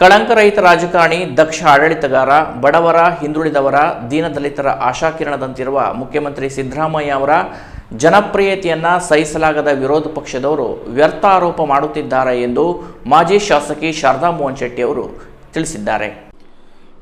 ಕಳಂಕರಹಿತ ರಾಜಕಾರಣಿ, ದಕ್ಷ ಆಡಳಿತಗಾರ, ಬಡವರ, ಹಿಂದುಳಿದವರ, ದೀನದಲಿತರ ಆಶಾಕಿರಣದಂತಿರುವ ಮುಖ್ಯಮಂತ್ರಿ ಸಿದ್ದರಾಮಯ್ಯ ಅವರ ಜನಪ್ರಿಯತೆಯನ್ನ ಸಹಿಸಲಾಗದ ವಿರೋಧ ಪಕ್ಷದವರು ವ್ಯರ್ಥ ಆರೋಪ ಮಾಡುತ್ತಿದ್ದಾರೆ ಎಂದು ಮಾಜಿ ಶಾಸಕಿ ಶಾರದಾ ಮೋಹನ್ ಶೆಟ್ಟಿ ಅವರು ತಿಳಿಸಿದ್ದಾರೆ.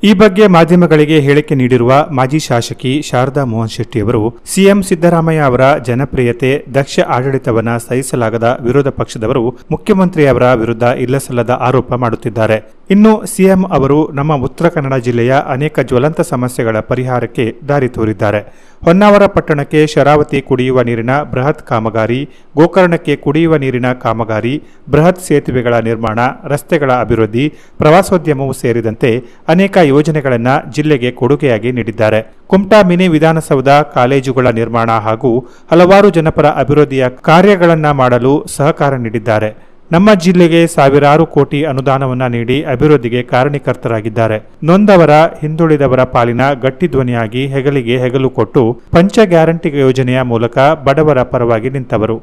ಈ ಬಗ್ಗೆ ಮಾಧ್ಯಮಗಳಿಗೆ ಹೇಳಿಕೆ ನೀಡಿರುವ ಮಾಜಿ ಶಾಸಕಿ ಶಾರದಾ ಮೋಹನ್ ಶೆಟ್ಟಿ ಅವರು, ಸಿಎಂ ಸಿದ್ದರಾಮಯ್ಯ ಅವರ ಜನಪ್ರಿಯತೆ, ದಕ್ಷ ಆಡಳಿತವನ್ನ ಸಹಿಸಲಾಗದ ವಿರೋಧ ಪಕ್ಷದವರು ಮುಖ್ಯಮಂತ್ರಿಯವರ ವಿರುದ್ಧ ಇಲ್ಲಸಲ್ಲದ ಆರೋಪ ಮಾಡುತ್ತಿದ್ದಾರೆ. ಇನ್ನು ಸಿಎಂ ಅವರು ನಮ್ಮ ಉತ್ತರ ಕನ್ನಡ ಜಿಲ್ಲೆಯ ಅನೇಕ ಜ್ವಲಂತ ಸಮಸ್ಯೆಗಳ ಪರಿಹಾರಕ್ಕೆ ದಾರಿ ತೋರಿದ್ದಾರೆ. ಹೊನ್ನಾವರ ಪಟ್ಟಣಕ್ಕೆ ಶರಾವತಿ ಕುಡಿಯುವ ನೀರಿನ ಬೃಹತ್ ಕಾಮಗಾರಿ, ಗೋಕರ್ಣಕ್ಕೆ ಕುಡಿಯುವ ನೀರಿನ ಕಾಮಗಾರಿ, ಬೃಹತ್ ಸೇತುವೆಗಳ ನಿರ್ಮಾಣ, ರಸ್ತೆಗಳ ಅಭಿವೃದ್ಧಿ, ಪ್ರವಾಸೋದ್ಯಮವು ಸೇರಿದಂತೆ ಅನೇಕ ಯೋಜನೆಗಳನ್ನು ಜಿಲ್ಲೆಗೆ ಕೊಡುಗೆಯಾಗಿ ನೀಡಿದ್ದಾರೆ. ಕುಮಟಾ ಮಿನಿ ವಿಧಾನಸೌಧ ಕಾಲೇಜುಗಳ ನಿರ್ಮಾಣ ಹಾಗೂ ಹಲವಾರು ಜನಪರ ಅಭಿವೃದ್ಧಿಯ ಕಾರ್ಯಗಳನ್ನು ಮಾಡಲು ಸಹಕಾರ ನೀಡಿದ್ದಾರೆ. ನಮ್ಮ ಜಿಲ್ಲೆಗೆ ಸಾವಿರಾರು ಕೋಟಿ ಅನುದಾನವನ್ನ ನೀಡಿ ಅಭಿವೃದ್ಧಿಗೆ ಕಾರಣೀಕರ್ತರಾಗಿದ್ದಾರೆ. ನೊಂದವರ, ಹಿಂದುಳಿದವರ ಪಾಲಿನ ಗಟ್ಟಿ ಧ್ವನಿಯಾಗಿ ಹೆಗಲಿಗೆ ಹೆಗಲು ಕೊಟ್ಟು ಪಂಚ ಗ್ಯಾರಂಟಿ ಯೋಜನೆಯ ಮೂಲಕ ಬಡವರ ಪರವಾಗಿ ನಿಂತವರು.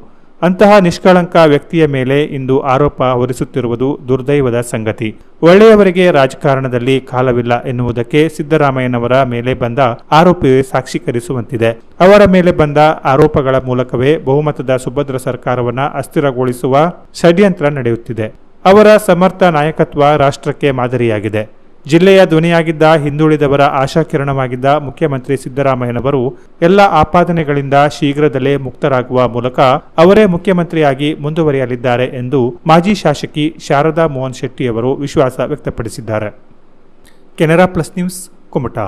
ಅಂತಹ ನಿಷ್ಕಳಂಕ ವ್ಯಕ್ತಿಯ ಮೇಲೆ ಇಂದು ಆರೋಪ ಹೊರಿಸುತ್ತಿರುವುದು ದುರ್ದೈವದ ಸಂಗತಿ. ಒಳ್ಳೆಯವರಿಗೆ ರಾಜಕಾರಣದಲ್ಲಿ ಕಾಲವಿಲ್ಲ ಎನ್ನುವುದಕ್ಕೆ ಸಿದ್ದರಾಮಯ್ಯನವರ ಮೇಲೆ ಬಂದ ಆರೋಪವೇ ಸಾಕ್ಷೀಕರಿಸುವಂತಿದೆ. ಅವರ ಮೇಲೆ ಬಂದ ಆರೋಪಗಳ ಮೂಲಕವೇ ಬಹುಮತದ ಸುಭದ್ರ ಸರ್ಕಾರವನ್ನ ಅಸ್ಥಿರಗೊಳಿಸುವ ಷಡ್ಯಂತ್ರ ನಡೆಯುತ್ತಿದೆ. ಅವರ ಸಮರ್ಥ ನಾಯಕತ್ವ ರಾಷ್ಟ್ರಕ್ಕೆ ಮಾದರಿಯಾಗಿದೆ. ಜಿಲ್ಲೆಯ ಧ್ವನಿಯಾಗಿದ್ದ ಹಿಂದುಳಿದವರ ಆಶಾಕಿರಣವಾಗಿದ್ದ ಮುಖ್ಯಮಂತ್ರಿ ಸಿದ್ದರಾಮಯ್ಯನವರು ಎಲ್ಲ ಆಪಾದನೆಗಳಿಂದ ಶೀಘ್ರದಲ್ಲೇ ಮುಕ್ತರಾಗುವ ಮೂಲಕ ಅವರೇ ಮುಖ್ಯಮಂತ್ರಿಯಾಗಿ ಮುಂದುವರಿಯಲಿದ್ದಾರೆ ಎಂದು ಮಾಜಿ ಶಾಸಕಿ ಶಾರದಾ ಮೋಹನ್ ಶೆಟ್ಟಿಯವರು ವಿಶ್ವಾಸ ವ್ಯಕ್ತಪಡಿಸಿದ್ದಾರೆ. Canara plus news Kumta.